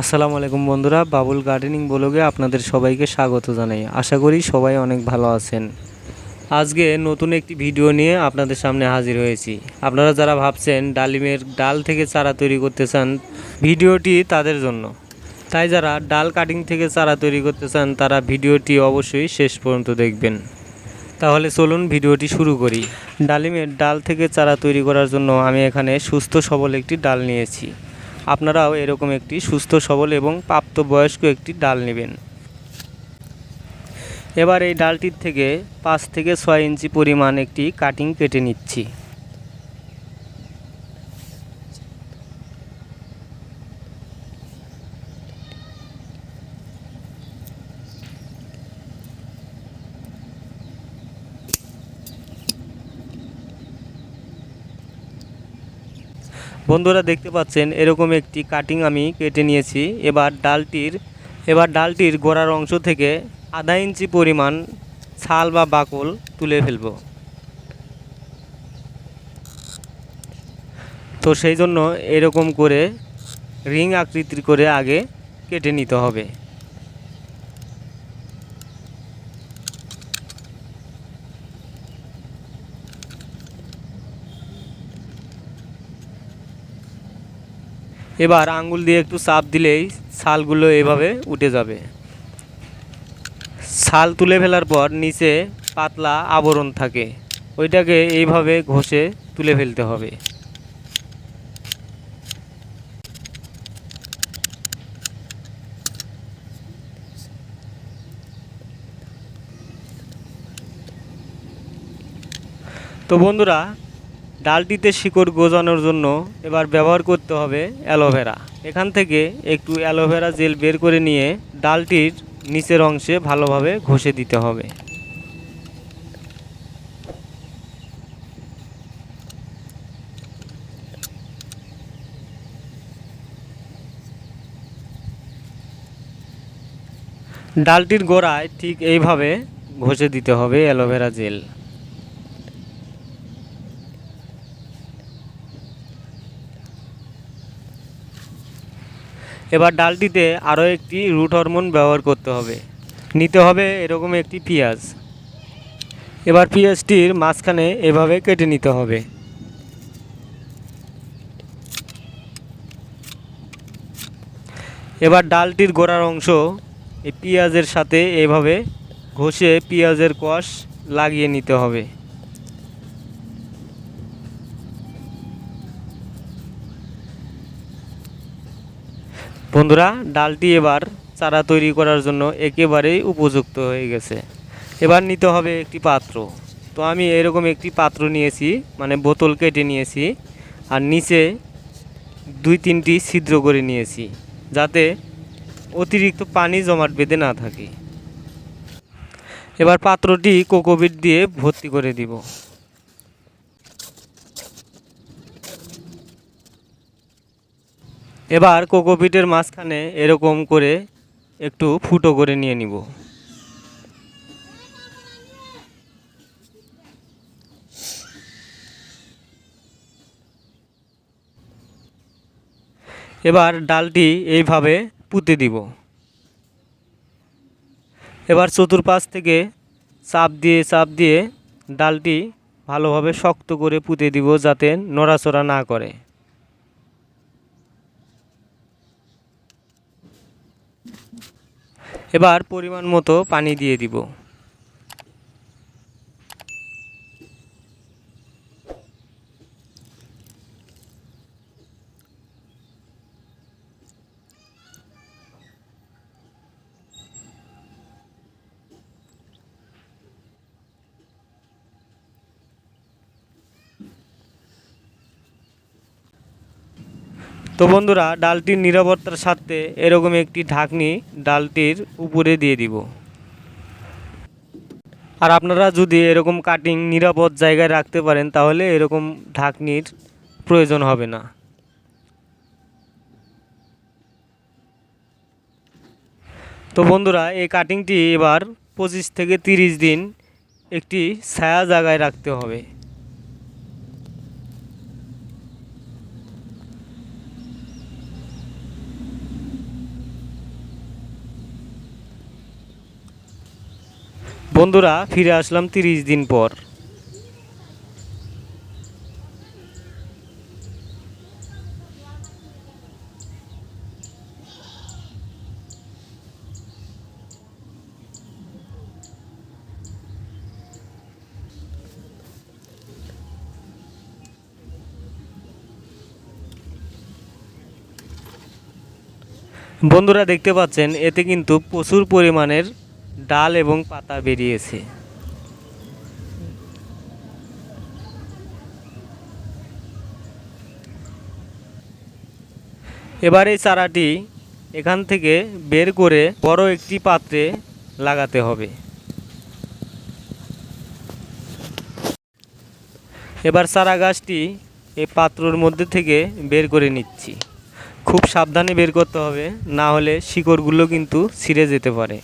আসসালামু আলাইকুম বন্ধুরা, বাবুল গার্ডেনিং ব্লগে আপনাদের সবাইকে স্বাগত জানাই। আশা করি সবাই অনেক ভালো আছেন। আজকে নতুন একটি ভিডিও নিয়ে আপনাদের সামনে হাজির হয়েছি। আপনারা যারা ভাবছেন ডালিমের ডাল থেকে চারা তৈরি করতে চান, ভিডিওটি তাদের জন্য। তাই যারা ডাল কাটিং থেকে চারা তৈরি করতে চান, তারা ভিডিওটি অবশ্যই শেষ পর্যন্ত দেখবেন। তাহলে চলুন ভিডিওটি শুরু করি। ডালিমের ডাল থেকে চারা তৈরি করার জন্য আমি এখানে সুস্থ সবল একটি ডাল নিয়েছি। আপনারাও এরকম একটি সুস্থ, সবল এবং প্রাপ্তবয়স্ক একটি ডাল নেবেন। এবার এই ডালটির থেকে পাঁচ থেকে ছয় ইঞ্চি পরিমাণ একটি কাটিং কেটে নিচ্ছি। বন্ধুরা দেখতে পাচ্ছেন, এরকম একটি কাটিং আমি কেটে নিয়েছি। এবার ডালটির এবার ডালটির গোড়ার অংশ থেকে আধা ইঞ্চি পরিমাণ ছাল বা বাকল তুলে ফেলব। তো সেই জন্য এরকম করে রিং আকৃতির করে আগে কেটে নিতে হবে। এবার আঙ্গুল দিয়ে একটু চাপ দিলেই ছালগুলো এভাবে উঠে যাবে। ছাল তুলে ফেলার পর নিচে পাতলা আবরণ থাকে। ওইটাকে এইভাবে ঘষে তুলে ফেলতে হবে। তো বন্ধুরা ডালটিতে শিকড় গোজানোর জন্য এবার ব্যবহার করতে হবে অ্যালোভেরা। এখান থেকে একটু অ্যালোভেরা জেল বের করে নিয়ে ডালটির নিচের অংশে ভালোভাবে ঘষে দিতে হবে। ডালটির গোড়ায় ঠিক এইভাবে ঘষে দিতে হবে অ্যালোভেরা জেল। এবার ডালটিতে আরও একটি রুট হরমোন ব্যবহার করতে হবে। নিতে হবে এরকম একটি পেঁয়াজ। এবার পেঁয়াজটির মাঝখানে এভাবে কেটে নিতে হবে। এবার ডালটির গোড়ার অংশ এই পেঁয়াজের সাথে এভাবে ঘষে পেঁয়াজের কষ লাগিয়ে নিতে হবে। বন্ধুরা, ডালটি এবার চারা তৈরি করার জন্য একেবারেই উপযুক্ত হয়ে গেছে। এবার নিতে হবে একটি পাত্র। তো আমি এরকম একটি পাত্র নিয়েছি মানে বোতল কেটে নিয়েছি, আর নিচে দুই তিনটি ছিদ্র করে নিয়েছি, যাতে অতিরিক্ত পানি জমাট বেঁধে না থাকে। এবার পাত্রটি কোকোবিট দিয়ে ভর্তি করে দিব। এবার কোকোপিটের মাঝখানে এরকম করে একটু ফুটো করে নিয়ে নিব। এবার ডালটি এইভাবে পুঁতে দিব। এবার চতুর্পাশ থেকে চাপ দিয়ে চাপ দিয়ে ডালটি ভালোভাবে শক্ত করে পুঁতে দিব যাতে নড়াচড়া না করে। এবার পরিমাণ মতো পানি দিয়ে দিব। তো বন্ধুরা, ডালটির নিরাপত্তার সাথে এরকম একটি ঢাকনি ডালটির উপরে দিয়ে দিব। আর আপনারা যদি এরকম কাটিং নিরাপদ জায়গায় রাখতে পারেন, তাহলে এরকম ঢাকনির প্রয়োজন হবে না। তো বন্ধুরা, এই কাটিংটি এবার পঁচিশ থেকে তিরিশ দিন একটি ছায়া জায়গায় রাখতে হবে। বন্ধুরা ফিরে আসলাম তিরিশ দিন পর। বন্ধুরা দেখতে পাচ্ছেন এতে কিন্তু প্রচুর পরিমাণের ডাল এবং পাতা বেরিয়েছে। এবার এই চারাটি এখান থেকে বের করে বড় একটি পাত্রে লাগাতে হবে। এবার চারা গাছটি এই পাত্রর মধ্যে থেকে বের করে নিচ্ছি। খুব সাবধানে বের করতে হবে, না হলে শিকড়গুলো কিন্তু ছিঁড়ে যেতে পারে।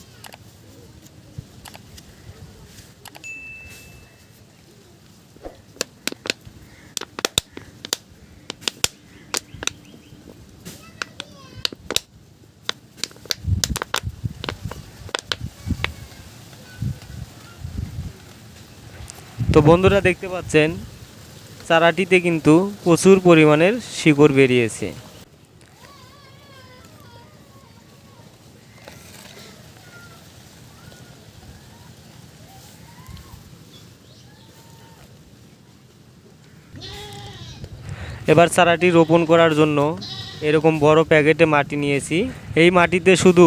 বন্ধুরা দেখতে পাচ্ছেন, চারাটিতে কিন্তু প্রচুর পরিমাণের শিকড় বেরিয়েছে। এবার চারাটি রোপণ করার জন্য এরকম বড় প্যাকেটে মাটি নিয়েছি। এই মাটিতে শুধু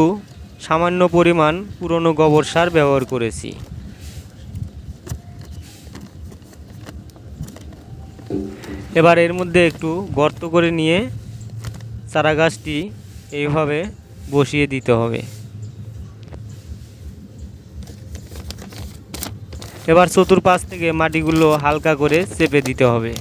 সামান্য পরিমাণ পুরনো গোবর সার ব্যবহার করেছি। এবার এর মধ্যে একটু গর্ত করে নিয়ে চারা গাছটি এইভাবে বসিয়ে দিতে হবে। এবার চতুর্পাশ থেকে মাটিগুলো হালকা করে চেপে দিতে হবে।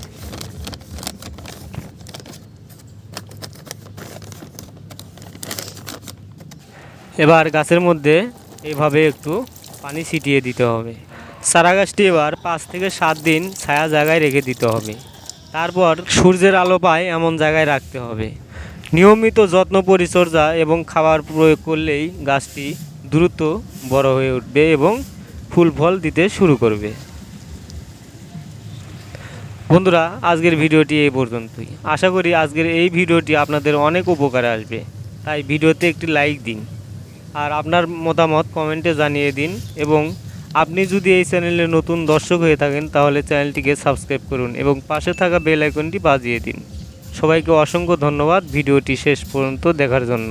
এবার গাছের মধ্যে এইভাবে একটু পানি ছিটিয়ে দিতে হবে। চারা গাছটি এবার পাঁচ থেকে সাত দিন ছায়া জায়গায় রেখে দিতে হবে। তারপর সূর্যের আলো পায় এমন জায়গায় রাখতে হবে। নিয়মিত যত্ন পরিচর্যা এবং খাবার প্রয়োগ করলেই গাছটি দ্রুত বড় হয়ে উঠবে এবং ফুল ফল দিতে শুরু করবে। বন্ধুরা, আজকের ভিডিওটি এই পর্যন্তই। আশা করি আজকের এই ভিডিওটি আপনাদের অনেক উপকারে আসবে। তাই ভিডিওতে একটি লাইক দিন। আর আপনার মতামত কমেন্টে জানিয়ে দিন এবং আপনি যদি এই চ্যানেলে নতুন দর্শক হয়ে থাকেন, তাহলে চ্যানেলটিকে সাবস্ক্রাইব করুন এবং পাশে থাকা বেল আইকনটি বাজিয়ে দিন। সবাইকে অসংখ্য ধন্যবাদ। ভিডিওটি শেষ পর্যন্ত দেখার জন্য।